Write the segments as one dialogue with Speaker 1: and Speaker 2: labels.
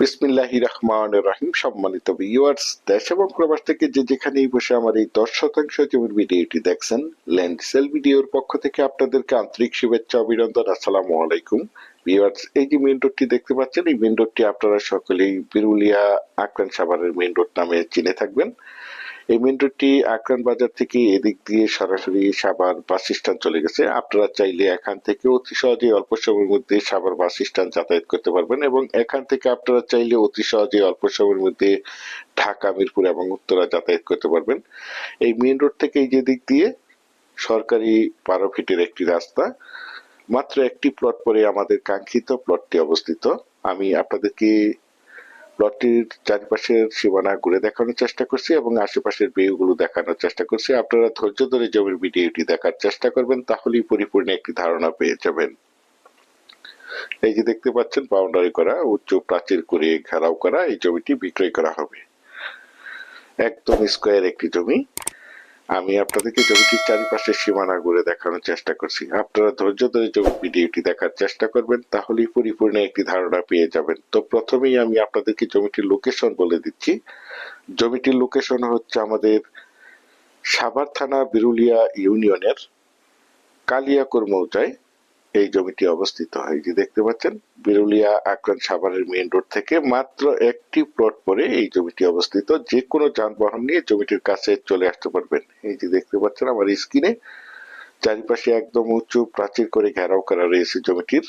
Speaker 1: বিসমিল্লাহি রহমান রহিম, সম্মানিত ভিউয়ার্স দেশ এবং প্রবাস থেকে যে যেখানেই বসে আমার এই দশ শতাংশ জমির ভিডিওটি দেখছেন ল্যান্ড সেল ভিডিওর পক্ষ থেকে আপনাদেরকে আন্তরিক শুভেচ্ছা, অভিনন্দন, আসসালামু আলাইকুম। ভিউয়ার্স এই যে মেন রোডটি দেখতে পাচ্ছেন, এই মেন রোডটি আপনারা সকলেই বিরুলিয়া আক্রান সাভারের মেন রোড নামে চিনে থাকবেন। এই মেন রোডটি আক্রান বাজার থেকে এদিক দিয়ে সরাসরি সাভার বাস স্ট্যান্ড চলে গেছে। আপনারা চাইলে এখান থেকে অতি সহজে অল্প সময়ের মধ্যে সাভার বাস স্ট্যান্ড যাতায়াত করতে পারবেন এবং এখান থেকে আপনারা চাইলে অতি সহজে অল্প সময়ের মধ্যে ঢাকা, মিরপুর এবং উত্তরা যাতায়াত করতে পারবেন। এই মেন রোড থেকে এই যে দিক দিয়ে সরকারি বারো ফিটের একটি রাস্তা, মাত্র একটি প্লট পরে আমাদের কাঙ্ক্ষিত প্লটটি অবস্থিত। আমি আপনাদেরকে প্লটটির চারপাশের সীমানা ঘুরে দেখানোর চেষ্টা করছি এবং আশেপাশের ভিউগুলো দেখানোর চেষ্টা করছি। আপনারা ধৈর্য ধরে জমির ভিডিওটি দেখার চেষ্টা করবেন, তাহলেই পরিপূর্ণ একটি ধারণা পেয়ে যাবেন। এই যে দেখতে পাচ্ছেন বাউন্ডারি করা, উচ্চ প্রাচীর করে ঘেরাও করা, এই জমিটি বিক্রয় করা হবে। একদম স্কোয়ার একটি জমি। আমি আপনাদেরকে জমিটির চারিপাশের সীমানা ঘুরে দেখানোর চেষ্টা করছি। আপনারা ধৈর্য ধরে জমি ভিডিওটি দেখার চেষ্টা করবেন, তাহলেই পরিপূর্ণ একটি ধারণা পেয়ে যাবেন। তো প্রথমেই আমি আপনাদেরকে জমিটির লোকেশন বলে দিচ্ছি। জমিটির লোকেশন হচ্ছে আমাদের সাভার থানা বিরুলিয়া ইউনিয়নের কালিয়াকুর মৌজায়। এই জমিটি অবস্থিত এই যে দেখতে পাচ্ছেন, বিরুলিয়া আক্রান্ত সাভারের মেইন রোড থেকে মাত্র একটি প্লট পরে এই জমিটি অবস্থিত। যে কোনো যানবাহন নিয়ে জমিটির কাছে চলে আসতে পারবেন। এই যে দেখতে পাচ্ছেন, আমার স্ক্রিনে চারিপাশে একদম উঁচু প্রাচীর করে ঘেরাও করা রয়েছে জমিটির।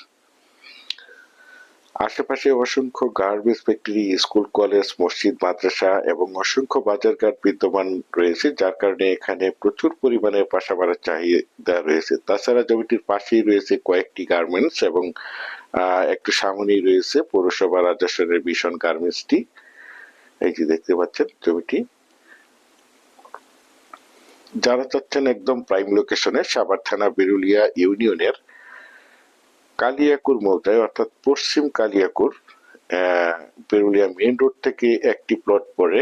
Speaker 1: আশেপাশে অসংখ্য গার্বেজ ফ্যাক্টরি স্কুল কলেজ মসজিদ, মাদ্রাসা এবং অসংখ্য বাজারঘাট বিদ্যমান রয়েছে, যার কারণে এখানে প্রচুর পরিমাণে বাসা বাড়ার চাহিদা রয়েছে। তাছাড়া জমিটির পাশেই রয়েছে কয়েকটি গার্মেন্টস এবং একটু সামনেই রয়েছে পৌরসভা রাজস্বের ভীষণ গার্মেন্টসটি এই যে দেখতে পাচ্ছেন জমিটি। যারা চাচ্ছেন একদম প্রাইম লোকেশনে সাভার থানা, বিরুলিয়া ইউনিয়নের কালিয়াকুর মৌজায় অর্থাৎ পশ্চিম কালিয়াকুর আহ, মেন রোড থেকে একটি প্লট পরে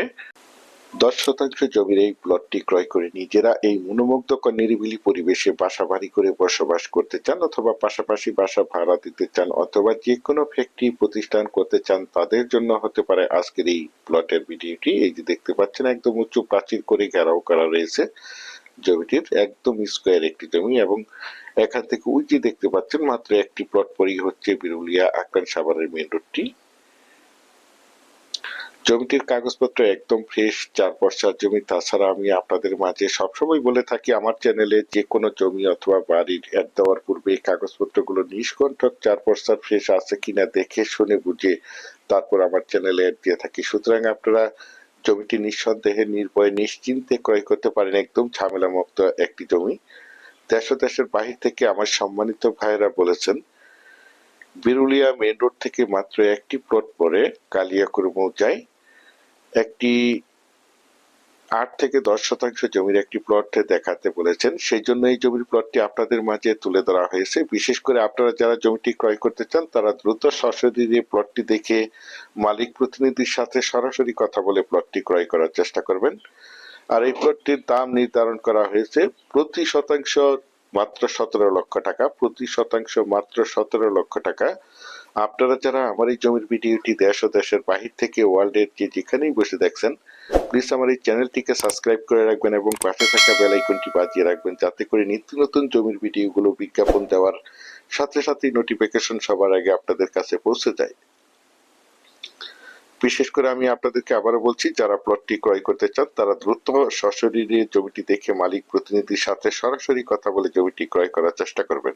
Speaker 1: দশ শতাংশ জমির এই প্লটটি ক্রয় করে নিজেরা এই মনোমুগ্ধকর নিরিবিলি পরিবেশে বাসা বাড়ি করে বসবাস করতে চান অথবা পাশাপাশি বাসা ভাড়া দিতে চান অথবা যে কোনো ফ্যাক্টরি প্রতিষ্ঠান করতে চান তাদের জন্য হতে পারে আজকের এই প্লটের ভিডিওটি। এই যে দেখতে পাচ্ছেন একদম উঁচু প্রাচীর করে ঘেরাও করা রয়েছে। জমিটির একদম স্কোয়ার একটি জমি এবং এখান থেকে ওই যে দেখতে পাচ্ছেন মাত্র একটি প্লট পরেই হচ্ছে বিরুলিয়া আক্রান সাভারের মেন রোডটি জমিটির কাগজপত্র একদম ফ্রেশ চার পর্সার জমি। তাছাড়া আমি আপনাদের মাঝে সবসময় বলে থাকি, আমার চ্যানেলে যে কোনো জমি অথবা বাড়ির অ্যাড দেওয়ার পূর্বে এই কাগজপত্রগুলো নিষ্কণ্ঠক চার পর্সার ফ্রেশ আছে কিনা দেখে, শুনে, বুঝে তারপর আমার চ্যানেলে অ্যাড দিয়ে থাকি। সুতরাং আপনারা জমিটি নিঃসন্দেহে নির্ভয়ে নিশ্চিন্তে ক্রয় করতে পারেন একদম ঝামেলামুক্ত একটি জমি। দেশ ও দেশের বাহির থেকে আমার সম্মানিত ভাইয়েরা বলেছেন, বিরুলিয়া মেন রোড থেকে মাত্র একটি প্লট পরে কালিয়াকুর মৌজায়। একটি আট থেকে দশ শতাংশ জমির একটি প্লট দেখাতে বলেছেন। সেই জন্য এই জমির প্লটটি আপনাদের মাঝে তুলে ধরা হয়েছে। বিশেষ করে আপনারা যারা জমিটি ক্রয় করতে চান, তারা দ্রুত সরাসরি দিয়ে প্লটটি দেখে মালিক প্রতিনিধির সাথে সরাসরি কথা বলে প্লটটি ক্রয় করার চেষ্টা করবেন। আর এই প্লটটির দাম নির্ধারণ করা হয়েছে প্রতি শতাংশ মাত্র সতেরো লক্ষ টাকা। প্রতি শতাংশ মাত্র সতেরো লক্ষ টাকা। আপনারা যারা আমার এই জমির ভিডিওটি দেশ ও দেশের বাহির থেকে ওয়ার্ল্ডের যে যেখানেই বসে দেখছেন প্লিজ আমার এই চ্যানেলটিকে সাবস্ক্রাইব করে রাখবেন এবং পাশে থাকা বেল আইকনটি বাজিয়ে রাখবেন, যাতে করে নিত্য নতুন জমির ভিডিওগুলো বিজ্ঞাপন দেওয়ার সাথে সাথে নোটিফিকেশন সবার আগে আপনাদের কাছে পৌঁছে যায়। বিশেষ করে আমি আপনাদেরকে আবারও বলছি, যারা প্লটটি ক্রয় করতে চান, তারা দ্রুত সশরীরে জমিটি দেখে মালিক প্রতিনিধির সাথে সরাসরি কথা বলে জমিটি ক্রয় করার চেষ্টা করবেন।